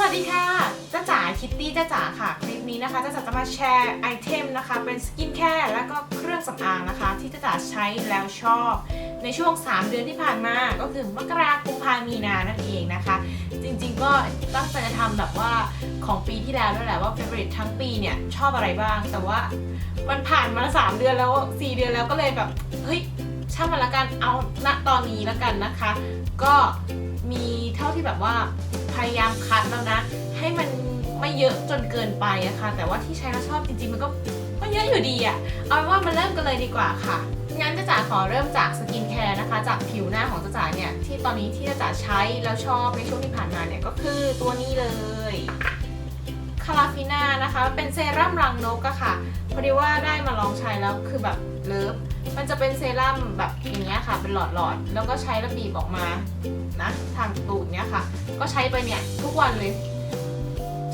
สวัสดีค่ะจ้าจ๋าคิตตี้จ้าจ๋าค่ะ คลิปนี้นะคะจ้าจ๋าจะมาแชร์ไอเทมนะคะ เป็นสกินแคร์แล้วก็เครื่องสำอางนะคะ ที่จ้าจ๋าใช้แล้วชอบ ในช่วง 3 เดือนที่ผ่านมาก็คือมกราคมกุมภามีนานั่นเองนะคะ จริงๆก็ตั้งใจจะทำแบบว่าของปีที่แล้วนั่นแหละว่า favorite ทั้งปีเนี่ยชอบอะไรบ้าง แต่ว่ามันผ่านมาสามเดือนแล้วสี่เดือนแล้วก็เลยแบบเฮ้ย ช่างมันละกันเอาณตอนนี้ละกันนะคะ ก็มีเท่าที่แบบว่าพยายามคัดแล้วนะ ให้มันไม่เยอะจนเกินไปอะค่ะแต่ว่าที่ใช้แล้วชอบจริงๆมันก็ก็เยอะอยู่ดีอะเอาเป็นว่ามาเริ่มกันเลยดีกว่าค่ะงั้นจ้าจ๋าขอเริ่มจากสกินแคร์นะคะ จากผิวหน้าของจ้าจ๋าเนี่ยที่ตอนนี้ที่จ้าจ๋าใช้แล้วชอบในช่วงที่ผ่านมาเนี่ยก็คือตัวนี้เลยคาราฟิน่านะคะเป็นเซรั่มรังนกอะค่ะพอดีว่าได้มาลองใช้แล้วคือแบบ เลิฟมันจะเป็นเซรั่มแบบอย่างเงี้ยค่ะ เป็นหลอดๆ แล้วก็ใช้แล้วบีบออกมานะทางตูดเนี้ยค่ะ ก็ใช้ไปเนี่ยทุกวันเลย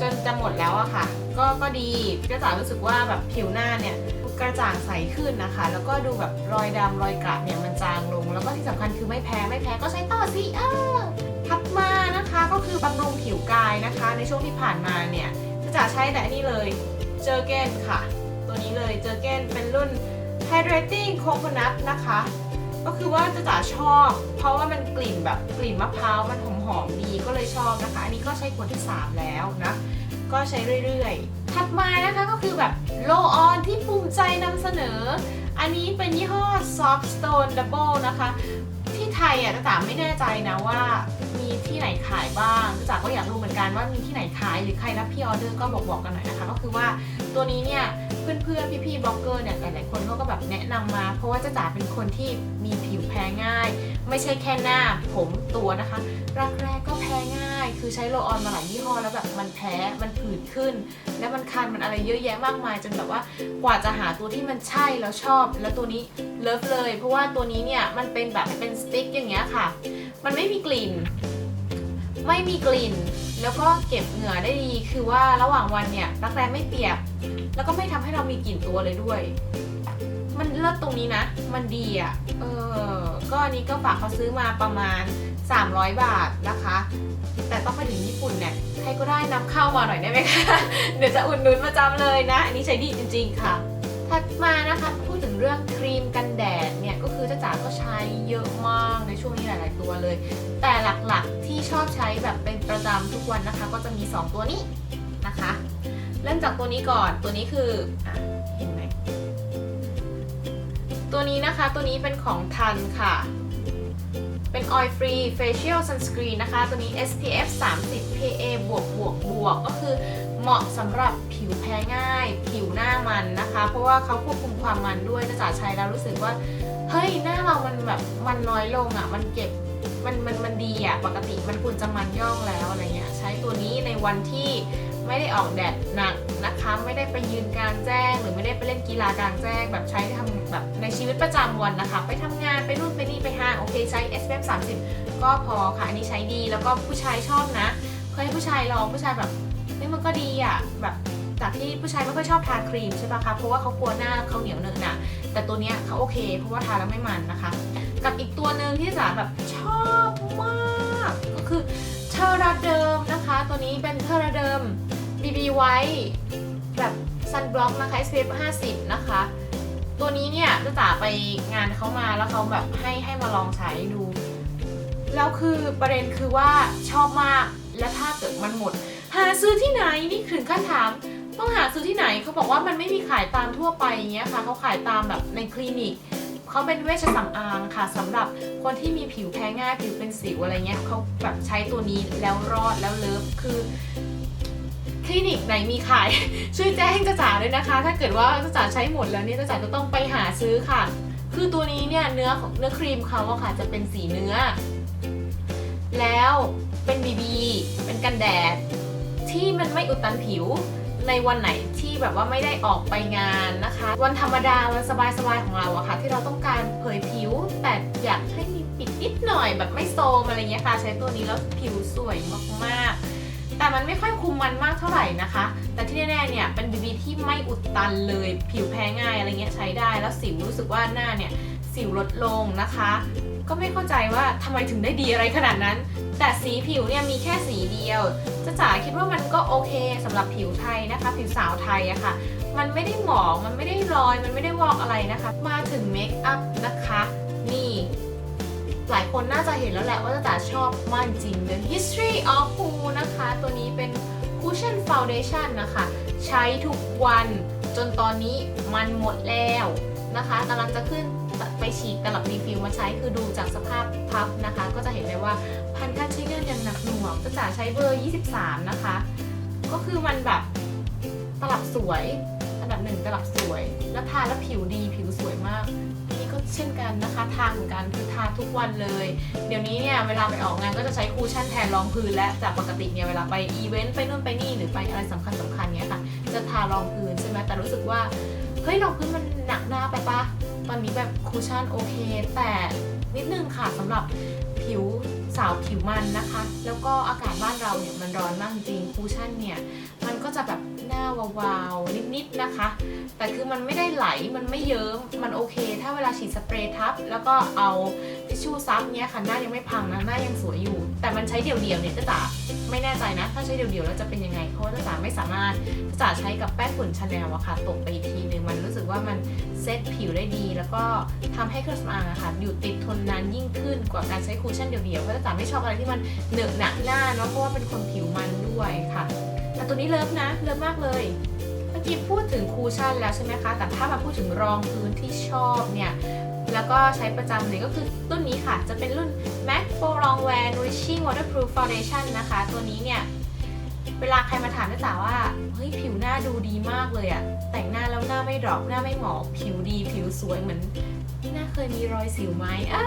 จนจะหมดแล้วอะค่ะ ก็ก็ดีก็จ๋ารู้สึกว่าแบบผิวหน้าเนี่ยกระจ่างใสขึ้นนะคะ แล้วก็ดูแบบรอยดำรอยกระเนี่ยมันจางลง แล้วก็ที่สำคัญคือไม่แพ้ไม่แพ้ก็ใช้ต่อสิเออทับมานะคะก็คือบำรุงผิวกายนะคะ ในช่วงที่ผ่านมาเนี่ยจะจ๋าใช้แต่นนี่เลยเจอเกนค่ะ ตัวนี้เลยเจอเกนเป็นรุ่น Hydrating Coconut นะคะ ก็คือว่าจะจ๋าชอบ เพราะว่ามันกลิ่นแบบกลิ่นมะพร้าวมันหอมหอมๆดีก็เลยชอบนะคะ อันนี้ก็ใช้ขวดที่ 3 แล้วนะ ก็ใช้เรื่อยๆ ถัดมานะคะก็คือแบบโลออนที่ภูมิใจนำเสนอ อันนี้เป็นยี่ห้อ Soft Stone Double นะคะ ที่ไทยอะจ๋าไม่แน่ใจนะว่ามีที่ไหนขายบ้างจ๋าก็อยากรู้เหมือนกันว่ามีที่ไหนขายหรือใครรับพี่ออเดอร์ก็บอกบอกกันหน่อยนะคะ ก็คือว่าตัวนี้เนี่ย เพื่อนๆ พี่ๆบล็อกเกอร์เนี่ยหลายๆคนเขาก็แบบแนะนำมา เพราะว่าจะจ๋าเป็นคนที่มีผิวแพ้ง่าย ไม่ใช่แค่หน้าผมตัวนะคะรักแรกก็แพ้ง่าย คือใช้โลออนมาหลายยี่ห้อแล้วแบบมันแพ้มันผื่นขึ้น แล้วมันคันมันอะไรเยอะแยะมากมายจนแบบว่ากว่าจะหาตัวที่มันใช่แล้วชอบ แล้วตัวนี้เลิฟเลย เพราะว่าตัวนี้เนี่ยมันเป็นแบบเป็นสติ๊กอย่างเงี้ยค่ะ มันไม่มีกลิ่น ไม่มีกลิ่น แล้วก็เก็บเหงื่อได้ดีคือว่าระหว่างวันเนี่ยรักแร้ไม่เปียก แล้วก็ไม่ทำให้เรามีกลิ่นตัวเลยด้วย มันเลิศตรงนี้นะ มันดีอะเออก็อันนี้ก็ฝากเขาซื้อมาประมาณ 300 บาทนะคะ แต่ต้องไปถึงญี่ปุ่นเนี่ยใครก็ได้นำเข้ามาหน่อยได้ไหมคะเดี๋ยวจะอุดหนุนประจำเลยนะ อันนี้ใช้ดีจริง ๆ ค่ะถัดมานะคะพูดถึงเรื่องครีมกันแดดเนี่ยก็คือจ้าจ๋าก็ใช้เยอะมากในช่วงนี้หลาย ๆ ตัวเลย แต่หลักๆที่ชอบใช้แบบเป็นประจำทุกวันนะคะ ก็จะมี 2 ตัวนี้นะคะ เริ่มจากตัวนี้ก่อนตัวนี้คืออเห็นไหมตัวนี้นะคะตัวนี้เป็นของทันค่ะ เป็น oil free facial sunscreen นะคะ ตัวนี้ SPF 30 PA บวกบวกบวกก็คือเหมาะสำหรับผิวแพ้ง่าย ผิวหน้ามันนะคะ เพราะว่าเขาควบคุมความมันด้วยจะจ๋าใช้แล้วรู้สึกว่าเฮ้ยหน้าเรามันแบบมันน้อยลงอะ่ะมันเก็บ มันมันมันดีอะ่ะปกติมันควรจะมันย่องแล้วอะไรเงี้ยใช้ตัวนี้ในวันที่ไม่ได้ออกแดดหนักนะคะ ไม่ได้ไปยืนกลางแจ้ง หรือไม่ได้ไปเล่นกีฬากลางแจ้ง แบบใช้ทำแบบในชีวิตประจำวันนะคะ ไปทำงานไปนู่นไปนี่ไปห้างโอเคใช้ SPF 30 ก็พอค่ะอันนี้ใช้ดีแล้วก็ผู้ชายชอบนะเคยให้ผู้ชายลองผู้ชายแบบนี่มันก็ดีอะ่ะแบบจากที่ผู้ชายไม่ค่อยชอบทาครีมใช่ปะคะเพราะว่าเขากลัวหน้าเขาเหนียวเหนอะนะแต่ตัวเนี้ยเขาโอเค เพราะว่าทาแล้วไม่มันนะคะ กับอีกตัวหนึ่งที่จ๋าแบบชอบมาก ก็คือเทอราเดิมนะคะ ตัวนี้เป็นเทอราเดิม BB White แบบซันบล็อกนะคะ SPF 50 นะคะ ตัวนี้เนี่ยจะจ๋าไปงานเขามาแล้วเขาแบบให้ให้มาลองใช้ดู แล้วคือประเด็นคือว่าชอบมากและถ้าเกิดมันหมด หาซื้อที่ไหนนี่ถึงขั้นถามต้องหาซื้อที่ไหนเขาบอกว่ามันไม่มีขายตามทั่วไปอย่างเงี้ยค่ะเขาขายตามแบบในคลินิก เขาเป็นเวชสำอางค่ะสำหรับคนที่มีผิวแพ้ง่ายผิวเป็นสิวอะไรเงี้ยเขาแบบใช้ตัวนี้แล้วรอดแล้วเลิฟคือคลินิกไหนมีขาย ช่วยแจ้งจ้าจ๋าด้วยนะคะ ถ้าเกิดว่าจ้าจ๋าใช้หมดแล้วเนี่ยจ้าจ๋าจะต้องไปหาซื้อค่ะ คือตัวนี้เนี่ยเนื้อของเนื้อครีมเขาอะค่ะจะเป็นสีเนื้อ แล้วเป็นบีบีเป็นกันแดดที่มันไม่อุดตันผิว ในวันไหนที่แบบว่าไม่ได้ออกไปงานนะคะ วันธรรมดาวันสบายๆของเราอะค่ะ ที่เราต้องการเผยผิว แต่อยากให้มีปิดนิดหน่อยแบบไม่โซมอะไรเงี้ยค่ะ ใช้ตัวนี้แล้วผิวสวยมากๆ แต่มันไม่ค่อยคุมมันมากเท่าไหร่นะคะ แต่ที่แน่ๆเนี่ยเป็นบีบีที่ไม่อุดตันเลย ผิวแพ้ง่ายอะไรเงี้ยใช้ได้แล้วสิวรู้สึกว่าหน้าเนี่ยสิวลดลงนะคะ ก็ไม่เข้าใจว่าทำไมถึงได้ดีอะไรขนาดนั้น แต่สีผิวเนี่ยมีแค่สีเดียวจะจ๋าคิดว่ามันก็โอเคสำหรับผิวไทยนะคะ ผิวสาวไทยอะค่ะ มันไม่ได้หมองมันไม่ได้รอย มันไม่ได้วอกอะไรนะคะ มาถึงเมคอัพนะคะ นี่ หลายคนน่าจะเห็นแล้วแหละว่าจะจ๋าชอบมากจริง The History of Who นะคะ ตัวนี้เป็น Cushion Foundation นะคะ ใช้ทุกวันจนตอนนี้มันหมดแล้วนะคะกำลังจะขึ้นไปฉีดตลับรีฟิลมาใช้คือดูจากสภาพพับนะคะ ก็จะเห็นเลยว่า พันการใช้งานอย่างหนักหน่วงจะจ๋าใช้เบอร์ 23 นะคะ ก็คือมันแบบตลับสวยอันดับหนึ่งตลับสวย แล้วทาแล้วผิวดีผิวสวยมาก นี่ก็เช่นกันนะคะ ทาเหมือนกันคือทาทุกวันเลย เดี๋ยวนี้เนี่ยเวลาไปออกงานก็จะใช้คูชั่นแทนรองพื้นและจากปกติเนี่ยเวลาไปอีเวนต์ไปนู่นไปนี่หรือไปอะไรสำคัญสำคัญเนี้ยค่ะ จะทารองพื้นใช่ไหมแต่รู้สึกว่าเฮ้ยรองพื้นมันหนักหน้าไปปะตอนนี้แบบคูชั่นโอเค แต่นิดนึงค่ะสำหรับผิว สาวผิวมันนะคะ แล้วก็อากาศบ้านเราเนี่ยมันร้อนมากจริงคูชั่นเนี่ยมันก็จะแบบ หน้าวาวๆนิดๆนะคะ แต่คือมันไม่ได้ไหลมันไม่เยิ้มมันโอเค ถ้าเวลาฉีดสเปรย์ทับ แล้วก็เอาทิชชู่ซับเนี้ยค่ะหน้ายังไม่พังนะหน้ายังสวยอยู่ แต่มันใช้เดี่ยวๆเนี่ยจ้าจ๋าไม่แน่ใจนะ ถ้าใช้เดี่ยวๆแล้วจะเป็นยังไงเพราะจ้าจ๋าไม่สามารถจ้าจ๋าใช้กับแป้งฝุ่นชาแนลอะค่ะตกไปอีกทีนึงมันรู้สึกว่ามันเซตผิวได้ดี แล้วก็ทำให้เครื่องสำอางอะค่ะอยู่ติดทนนานยิ่งขึ้นกว่าการใช้คูชั่นเดี่ยวๆเพราะจ้าจ๋าไม่ชอบอะไรที่มันเหนอะหนักหน้าเนาะเพราะว่าเป็นคนผิวมันด้วยค่ะ แต่ตัวนี้เลิฟนะเลิฟมากเลย เมื่อกี้พูดถึงคูชั่นแล้วใช่ไหมคะ แต่ถ้ามาพูดถึงรองพื้นที่ชอบเนี่ย แล้วก็ใช้ประจำเลยก็คือรุ่นนี้ค่ะ จะเป็นรุ่น MAC Pro Longwear Nourishing Waterproof Foundation นะคะ ตัวนี้เนี่ย เวลาใครมาถามจะจ๋าว่า เฮ้ยผิวหน้าดูดีมากเลยอะแต่งหน้าแล้วหน้าไม่ดรอปหน้าไม่หมองผิวดีผิวสวยเหมือนหน้าเคยมีรอยสิวไหมอ่า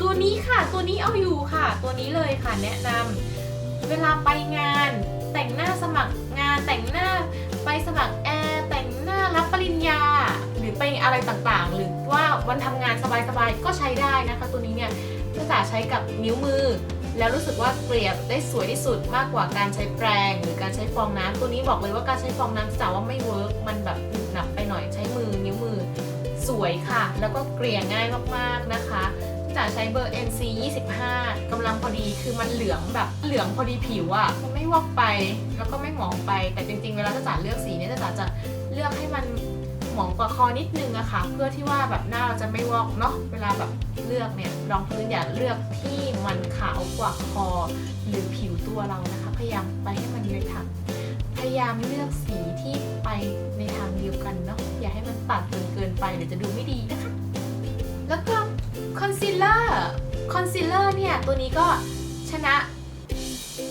ตัวนี้ค่ะ ตัวนี้เอาอยู่ค่ะ ตัวนี้เลยค่ะแนะนำเวลาไปงาน แต่งหน้าสมัครงานแต่งหน้าไปสมัครแอร์แต่งหน้ารับปริญญา หรือไปอะไรต่างๆ หรือว่าวันทำงานสบายๆก็ใช้ได้นะคะ ตัวนี้เนี่ยก็จะใช้กับนิ้วมือ แล้วรู้สึกว่าเกลี่ยได้สวยที่สุดมากกว่าการใช้แปรงหรือการใช้ฟองน้ำตัวนี้บอกเลยว่าการใช้ฟองน้ำจ๋าว่าไม่เวิร์กมันแบบหนักไปหน่อยใช้มือนิ้วมือสวยค่ะ แล้วก็เกลี่ยง่ายมากๆนะคะจ๋าใช้เบอร์ NC 25 กำลังพอดีคือมันเหลืองแบบเหลืองพอดีผิวอะ่ะมันไม่วอกไปแล้วก็ไม่หมองไป แต่จริงๆ เวลาจ๋าเลือกสีเนี่ยจ๋าจะเลือกให้มันหมองกว่าคอนิดนึงอะค่ะ เพื่อที่ว่าแบบหน้าเราจะไม่วอกเนาะเวลาแบบเลือกเนี่ยรองพื้นอย่าเลือกที่มันขาวกว่าคอ หรือผิวตัวเรานะคะ พยายามไปให้มันในทางพยายามเลือกสีที่ไปในทางเดียวกันเนาะอย่าให้มันตัดจนเกินไปเดี๋ยวจะดูไม่ดีนะคะ แล้วก็คอนซีลเลอร์ คอนซีลเลอร์เนี่ย ตัวนี้ก็ชนะ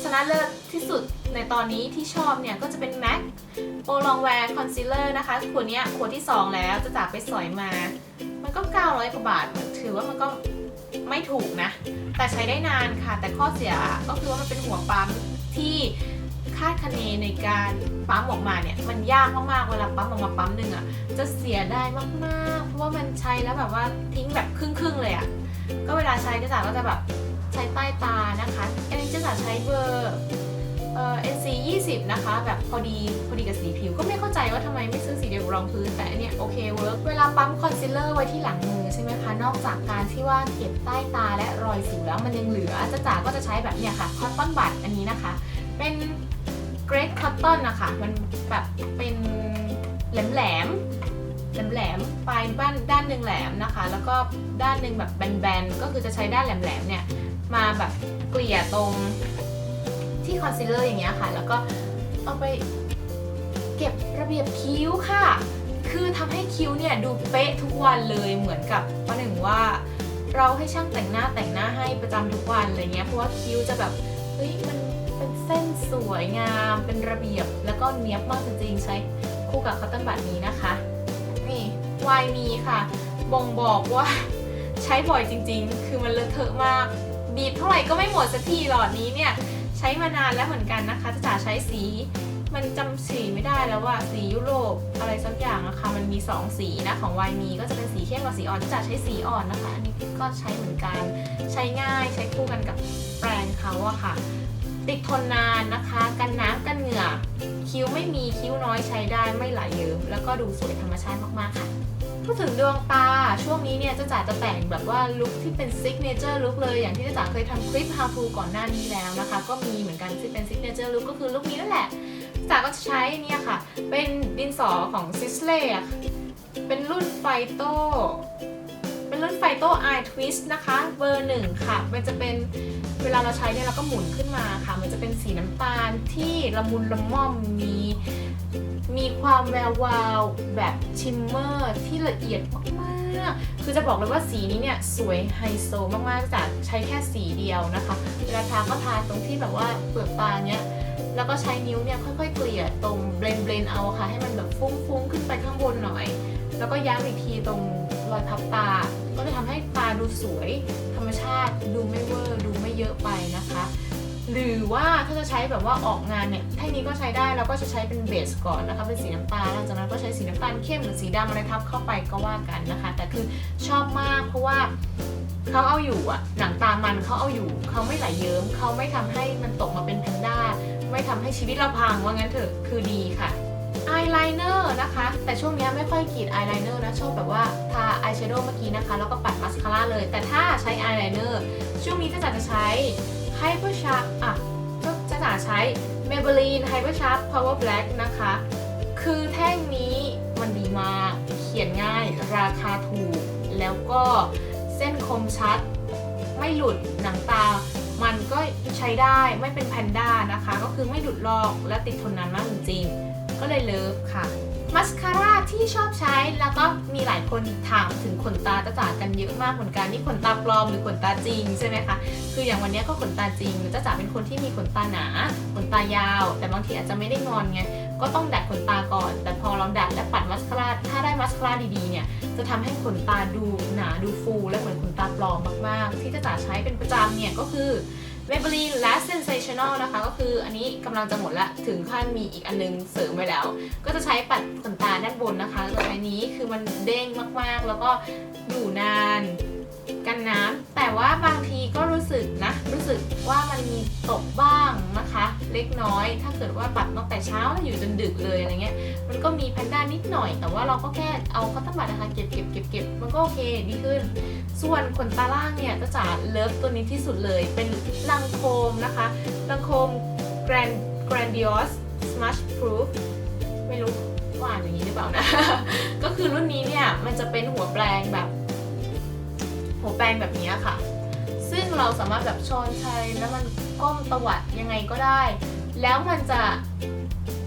ชนะเลิศที่สุดในตอนนี้ที่ชอบเนี่ยก็จะเป็น MAC p o l o n g w e a r Concealer นะคะขวดนี้ขวดที่ 2 แล้วจะจากไปสอยมา มันก็ 900 กว่าบาท ถือว่ามันก็ไม่ถูกนะ แต่ใช้ได้นานค่ะ แต่ข้อเสียก็คือว่ามันเป็นหัวปั๊มที่คาดคะเนในการปั๊มออกมาเนี่ย มันยากมากๆ เวลาปั๊มออกมาปั๊มหนึ่งอะ่ะจะเสียได้มากๆ เพราะว่ามันใช้แล้วแบบว่าทิ้งแบบครึ่งๆเลยอะ่ะ ก็เวลาใช้เจ๊จ๋าก็จะแบบใช้ใต้ตานะคะอันนี้เจ๊จ๋าใช้เบอร์เอ่อ NC 20 นะคะ แบบพอดีพอดีกับสีผิวก็ไม่เข้าใจว่าทำไมไม่ซื้อสีเดียวกับรองพื้น แต่อันเนี้ยโอเคเวิร์กเวลาปั๊มคอนซีลเลอร์ไว้ที่หลังมือใช่ไหมคะ นอกจากการที่ว่าเก็บใต้ตาและรอยสิวแล้วมันยังเหลือเจ๊จ๋าก็จะใช้แบบเนี้ยค่ะคอตตอนบัดอันนี้นะคะ เป็นเกรดคอตตอนนะคะ มันแบบเป็นแหลม แหลมๆแหลมปลายบ้านด้านหนึ่งแหลมนะคะ แล้วก็ด้านหนึ่งแบบแบนๆก็คือจะใช้ด้านแหลมๆเนี่ยมาแบบเกลี่ยตรงที่คอนซีลเลอร์อย่างเงี้ยค่ะ แล้วก็เอาไปเก็บระเบียบคิ้วค่ะ คือทำให้คิ้วเนี่ยดูเป๊ะทุกวันเลยเหมือนกับประหนึ่งว่า เราให้ช่างแต่งหน้าแต่งหน้าให้ประจำทุกวันอะไรเงี้ยเพราะว่าคิ้วจะแบบเฮ้ยมันเป็นเส้นสวยงาม เป็นระเบียบแล้วก็เนี้ยบมากจริงๆใช้คู่กับคอตเตอนบัดนี้นะคะ วายมีค่ะ บ่งบอกว่าใช้บ่อยจริงๆ คือมันเลอะเทอะมาก บีบเท่าไหร่ก็ไม่หมดสักทีหลอดนี้เนี่ย ใช้มานานแล้วเหมือนกันนะคะจะจ๋าใช้สี มันจำสีไม่ได้แล้วว่าสียุโรปอะไรสักอย่างนะคะมันมี 2 สีนะของวายมีก็จะเป็นสีเข้มกับสีอ่อนจะจ๋าใช้สีอ่อนนะคะ อันนี้ก็ใช้เหมือนกันใช้ง่ายใช้คู่กันกับแปรงเขาอะค่ะติดทนนานนะคะ กันน้ำกันเหงื่อ คิ้วไม่มีคิ้วน้อยใช้ได้ไม่ไหลเยิ้มแล้วก็ดูสวยธรรมชาติมาก ๆ ค่ะ พูดถึงดวงตาช่วงนี้เนี่ยจ้าจ๋าจะแต่งแบบว่าลุคที่เป็นซิกเนเจอร์ลุคเลยอย่างที่จ้าจ๋าเคยทำคลิป how to ก่อนหน้านี้แล้วนะคะ ก็มีเหมือนกันที่เป็นซิกเนเจอร์ลุคก็คือลุคนี้นั่นแหละจ้าจ๋าก็จะใช้เนี่ยค่ะ เป็นดินสอของ Sisley อะเป็นรุ่นไฟโตเป็นรุ่นไฟโต Eye Twist นะคะ เบอร์หนึ่งค่ะ มันจะเป็นเวลาเราใช้เนี่ยเราก็หมุนขึ้นมาค่ะ มันจะเป็นสีน้ำตาลที่ละมุนละม่อมมี มีความแวววาวแบบชิมเมอร์ที่ละเอียดมากๆ คือจะบอกเลยว่าสีนี้เนี่ยสวยไฮโซมากๆจากใช้แค่สีเดียวนะคะเวลาทาก็ทาตรงที่แบบว่าเปลือกตาเนี้ยแล้วก็ใช้นิ้วเนี่ยค่อยๆเกลี่ยตรงเบลนเบลนเอาค่ะ ให้มันแบบฟุ้งๆขึ้นไปข้างบนหน่อย แล้วก็ย้ำอีกทีตรงรอยพับตา ก็จะทำให้ตาดูสวย ธรรมชาติดูไม่เวอร์ดูไม่เยอะไปนะคะ หรือว่าถ้าจะใช้แบบว่าออกงานเนี่ยแท่นี้ก็ใช้ได้แล้วก็จะใช้เป็นเบสก่อนนะคะเป็นสีน้ำตาลหลังจากนั้นก็ใช้สีน้ำตาลเข้มหรือสีดำอะไรทับเข้าไปก็ว่ากันนะคะ แต่คือชอบมากเพราะว่าเขาเอาอยู่อะหนังตามันเขาเอาอยู่เขาไม่ไหลเยิ้มเขาไม่ทำให้มันตกมาเป็นแพนด้าไม่ทำให้ชีวิตเราพังว่างั้นเถอะคือดีค่ะอายไลเนอร์นะคะ แต่ช่วงนี้ไม่ค่อยกรีดอายไลเนอร์นะชอบแบบว่าทาอายแชโดว์เมื่อกี้นะคะ แล้วก็ปัดมาสคาร่าเลย แต่ถ้าใช้อายไลเนอร์ช่วงนี้จะจะใช้ Hyper Sharp อะก็จะจ๋าใช้ Maybelline Hyper Sharp Power Black นะคะ คือแท่งนี้มันดีมาก เขียนง่าย ราคาถูก แล้วก็เส้นคมชัด ไม่หลุดหนังตา มันก็ใช้ได้ไม่เป็นแพนด้านะคะ ก็คือไม่หลุดลอกและติดทนนานมากจริงๆ ก็เลยเลิฟค่ะ มัสคาร่าที่ชอบใช้แล้วก็มีหลายคนถามถึงขนตาจ้าจ๋ากันเยอะมากเหมือนกันนี่ขนตาปลอมหรือขนตาจริงใช่ไหมคะคืออย่างวันนี้ก็ขนตาจริงจ้าจ๋าเป็นคนที่มีขนตาหนาขนตายาว แต่บางทีอาจจะไม่ได้งอนไงก็ต้องดัดขนตาก่อน แต่พอเราดัดและปัดมัสคาร่าถ้าได้มัสคาร่าดีๆเนี่ยจะทำให้ขนตาดูหนาดูฟู และเหมือนขนตาปลอมมากๆ ที่จ้าจ๋าใช้เป็นประจำเนี่ยก็คือ Maybelline Last Sensational นะคะก็คืออันนี้กำลังจะหมดละถึงขั้นมีอีกอันนึงเสริมไว้แล้ว ก็จะใช้ปัดขนตาด้านบนนะคะตัวนี้คือมันเด้งมากๆ แล้วก็อยู่นาน กันน้ำแต่ว่าบางทีก็รู้สึกนะ รู้สึกว่ามันมีตกบ้างนะคะ เล็กน้อย ถ้าเกิดว่าปัดตั้งแต่เช้าแล้วอยู่จนดึกเลยอะไรเงี้ย มันก็มีแพนด้านิดหน่อย แต่ว่าเราก็แค่เอาคัตเตอร์บัตนะคะเก็บเก็บเก็บเก็บมันก็โอเคดีขึ้น ส่วนขนตาล่างเนี่ยจะจ๋าเลิฟตัวนี้ที่สุดเลย เป็นลังโคมนะคะลังโคม Grand Grandiose Smash Proof ไม่รู้ว่าอ่านอย่างนี้หรือเปล่านะ ก็คือรุ่น แปลงแบบนี้ค่ะ ซึ่งเราสามารถแบบช้อนชัยแล้วมันก้มตวัดยังไงก็ได้ แล้วมันจะ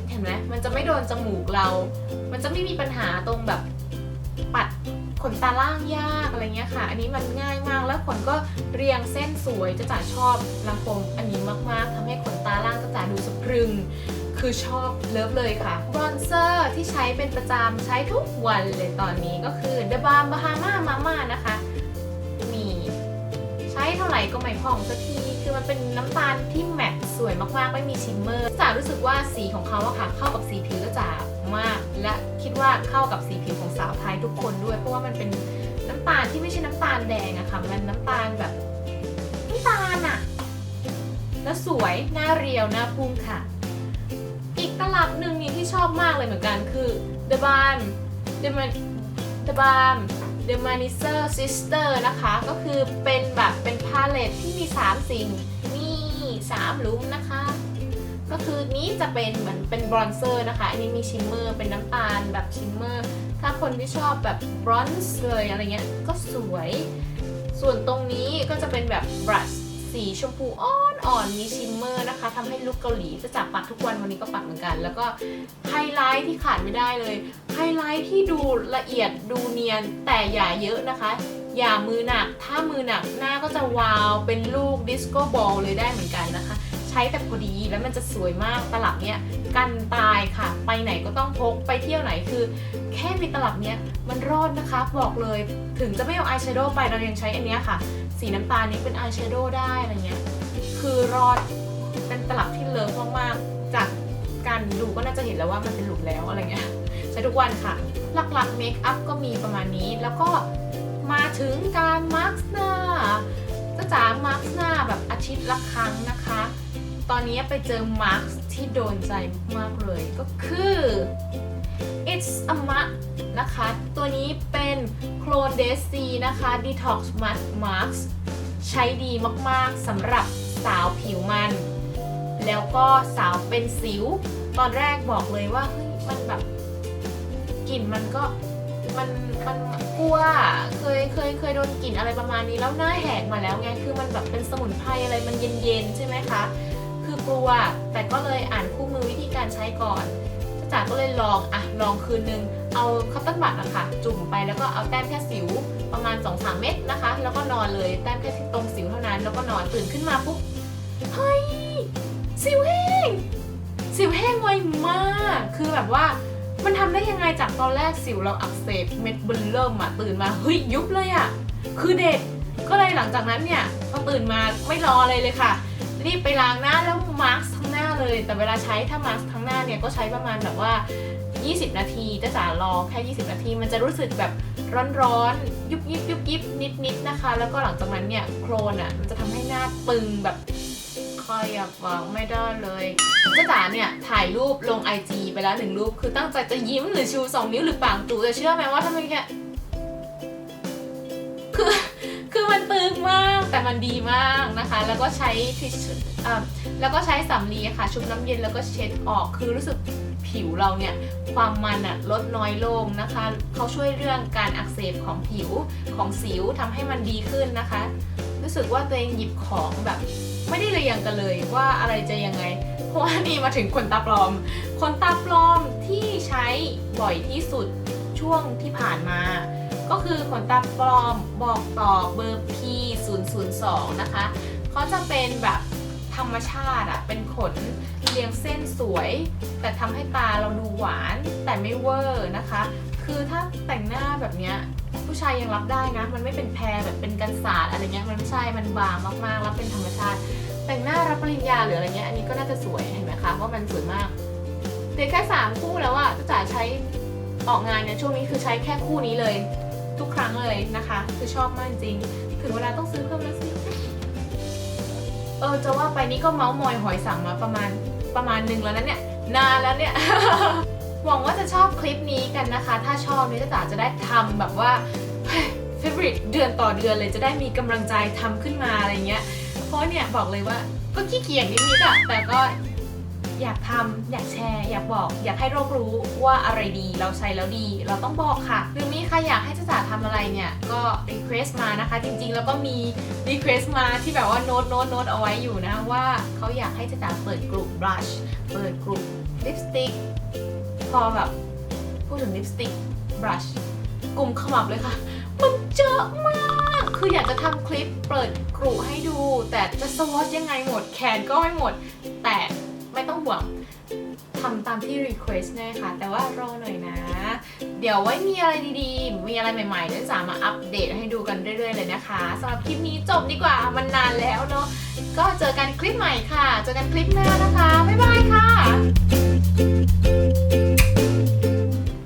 เห็นไหมมันจะไม่โดนจมูกเรา มันจะไม่มีปัญหาตรงแบบปัดขนตาล่างยากอะไรเงี้ยค่ะ อันนี้มันง่ายมากแล้วขนก็เรียงเส้นสวยจะจ๋าชอบลังโคมอันนี้มากๆทำให้ขนตาล่างจะจ๋าดูสะพรึง คือชอบเลิฟเลยค่ะบรอนเซอร์ที่ใช้เป็นประจำใช้ทุกวันเลยตอนนี้ก็คือ The Balm Bahama Mama นะคะ ร่ก็ไม่พองสักที คือมันเป็นน้ำตาลที่แมทสวยมากๆ ไม่มีชิมเมอร์จ๋ารู้สึกว่าสีของเขาอะค่ะเข้ากับสีผิวจ๋ามาก และคิดว่าเข้ากับสีผิวของสาวไทยทุกคนด้วย เพราะว่ามันเป็นน้ำตาลที่ไม่ใช่น้ำตาลแดงอะค่ะ มันน้ำตาลแบบน้ำตาลอะแล้วสวยหน้าเรียวหน้าพุ่งค่ะ อีกตลับหนึ่งนี่ที่ชอบมากเลยเหมือนกันคือ The Balm The Man The Manizer Sister นะคะ ก็คือเป็นแบบเป็นพาเลตที่มี 3 สิ่งนี่3ลุมนะคะ ก็คือนี้จะเป็นเหมือนเป็นบรอนเซอร์นะคะ อันนี้มีชิมเมอร์ เป็นน้ำตาลแบบชิมเมอร์ ถ้าคนที่ชอบแบบบรอนซ์เลยอะไรเงี้ยก็สวย ส่วนตรงนี้ก็จะเป็นแบบบรัช สีชมพูอ่อนๆมีชิมเมอร์นะคะทำให้ลุคเกาหลีจะจับปัดทุกวันวันนี้ก็ปัดเหมือนกัน แล้วก็ไฮไลท์ที่ขาดไม่ได้เลยไฮไลท์ที่ดูละเอียดดูเนียนแต่อย่าเยอะนะคะ อย่ามือหนักถ้ามือหนักหน้าก็จะวาวเป็นลูกดิสโก้บอลเลยได้เหมือนกันนะคะ ใช้แต่พอดีแล้วมันจะสวยมากตลับเนี้ยกันตายค่ะ ไปไหนก็ต้องพกไปเที่ยวไหนคือ แค่มีตลับเนี้ยมันรอดนะคะบอกเลยถึงจะไม่เอาอายแชโดว์ไปเรายังใช้อันเนี้ยค่ะ สีน้ำตาลนี้เป็นอายแชโดว์ได้อะไรเงี้ยคือรอดเป็นตลับที่เลิฟมากๆจากการดูก็น่าจะเห็นแล้วว่ามันเป็นหลุมแล้วอะไรเงี้ยใช้ทุกวันค่ะ หลักๆเมคอัพก็มีประมาณนี้แล้วก็มาถึงการมาร์กหน้าก็จ๋ามาร์กหน้าแบบอาทิตย์ละครั้งนะคะ ตอนนี้ไปเจอมาร์กที่โดนใจมากๆเลยก็คือ it's a must นะคะ ตัวนี้เป็นโคลนเดซีนะคะ detox mask mask ใช้ดีมากๆสำหรับสาวผิวมัน แล้วก็สาวเป็นสิว ตอนแรกบอกเลยว่าเฮ้ยมันแบบกลิ่นมันก็มันมันกลัวเคยเคยเคยโดนกลิ่นอะไรประมาณนี้แล้วหน้าแหกมาแล้วไงคือมันแบบเป็นสมุนไพรอะไรมันเย็นๆใช่ไหมคะ กลัว แต่ก็เลยอ่านคู่มือวิธีการใช้ก่อนจ๋าก็เลยลองอะลองคืนนึง เอาคอตตอนบัดอะค่ะ จุ่มไปแล้วก็เอาแต้มแค่สิวประมาณ2-3เม็ดนะคะ แล้วก็นอนเลยแต้มแค่ตรงสิวเท่านั้น แล้วก็นอนตื่นขึ้นมาปุ๊บเฮ้ยสิวแห้งสิวแห้งไวมาก คือแบบว่ามันทำได้ยังไงจากตอนแรกสิวเราอักเสบเม็ดเบลเริ่มอะตื่นมาเฮ้ยยุบเลยอะคือเด็กก็เลยหลังจากนั้นเนี่ยพอตื่นมาไม่รออะไรเลยค่ะ รีบไปล้างหน้าแล้วมาร์คทั้งหน้าเลย แต่เวลาใช้ถ้ามาร์คทั้งหน้าเนี่ยก็ใช้ประมาณแบบว่า 20 นาทีจะจ๋ารอแค่ 20 นาที มันจะรู้สึกแบบร้อนๆ ยุบยิบยุบยิบนิดนิดๆนะคะ แล้วก็หลังจากนั้นเนี่ยโครนอะมันจะทำให้หน้าตึงแบบขยับวางไม่ได้เลยจ้าจ๋าเนี่ยถ่ายรูปลง IG ไปแล้วหนึ่งรูป คือตั้งใจจะยิ้มหรือชู 2 นิ้วหรือปากตู่จะเชื่อไหมว่าทำไมแค่ มันตึงมากแต่มันดีมากนะคะ แล้วก็ใช้ทิชชู่แล้วก็ใช้สำลีค่ะ ชุบน้ำเย็นแล้วก็เช็ดออกคือรู้สึกผิวเราเนี่ยความมันอะลดน้อยลงนะคะเขาช่วยเรื่องการอักเสบของผิวของสิวทำให้มันดีขึ้นนะคะ รู้สึกว่าตัวเองหยิบของแบบไม่ได้เรียงกันเลยว่าอะไรจะยังไง เพราะว่านี่มาถึงขนตาปลอมขนตาปลอมที่ใช้บ่อยที่สุดช่วงที่ผ่านมา คือขนตาปลอมบอกต่อเบอร์ P002 นะคะเขาจะเป็นแบบธรรมชาติอะเป็นขนเรียงเส้นสวย แต่ทำให้ตาเราดูหวานแต่ไม่เวอร์นะคะ คือถ้าแต่งหน้าแบบเนี้ยผู้ชายยังรับได้นะ มันไม่เป็นแพรแบบเป็นกันศาสตร์อะไรเงี้ยมันไม่ใช่มันบางมากๆ แล้วเป็นธรรมชาติ แต่งหน้ารับปริญญาหรืออะไรเงี้ยอันนี้ก็น่าจะสวยเห็นไหมคะว่ามันสวยมากเหลือแค่สามคู่แล้วอะจ๋าใช้ออกงานเนี่ยช่วงนี้คือใช้แค่คู่นี้เลย ทุกครั้งเลยนะคะ คือชอบมากจริง ถึงเวลาต้องซื้อเพิ่มแล้วสิเออจะว่าไปนี่ก็เมาส์มอยหอยสังมาประมาณประมาณหนึ่งแล้วนะเนี่ยนานแล้วเนี่ย หวังว่าจะชอบคลิปนี้กันนะคะ ถ้าชอบนี่ยจ๋าจะได้ทำแบบว่าเฟ v o r i t เดือนต่อเดือนเลยจะได้มีกำลังใจทำขึ้นมาอะไรเงี้ย เพราะเนี่ยบอกเลยว่าก็ขี้เกียจนิดๆอะแต่ก็ อยากทำอยากแชร์ อยากบอก อยากให้โลกรู้ว่าอะไรดีเราใช้แล้วดี เราต้องบอกค่ะ หรือมีใครอยากให้จ้าจ๋าทำอะไรเนี่ยก็รีเควสต์มานะคะ จริงๆ แล้วก็มีรีเควสต์มาที่แบบว่าโน้ตโน้ตโน้ตเอาไว้อยู่นะว่าเขาอยากให้จ้าจ๋าเปิดกลุ่มบลัชเปิดกลุ่มลิปสติกพอแบบพูดถึงลิปสติกบลัชกลุ่มขมับเลยค่ะ มันเยอะมาก คืออยากจะทำคลิปเปิดกรุให้ดู แต่จะสวอตยังไงหมดแขนก็ไม่หมด แต่ ไม่ต้องห่วงทำตามที่ Request แน่ค่ะ แต่ว่ารอหน่อยนะ เดี๋ยวไว้มีอะไรดีๆ มีอะไรใหม่ๆเดี๋ยวจะมาอัปเดตให้ดูกันเรื่อยๆเลยนะคะสำหรับคลิปนี้จบดีกว่ามันนานแล้วเนาะก็เจอกันคลิปใหม่ค่ะ เจอกันคลิปหน้านะคะ บ๊ายบายค่ะ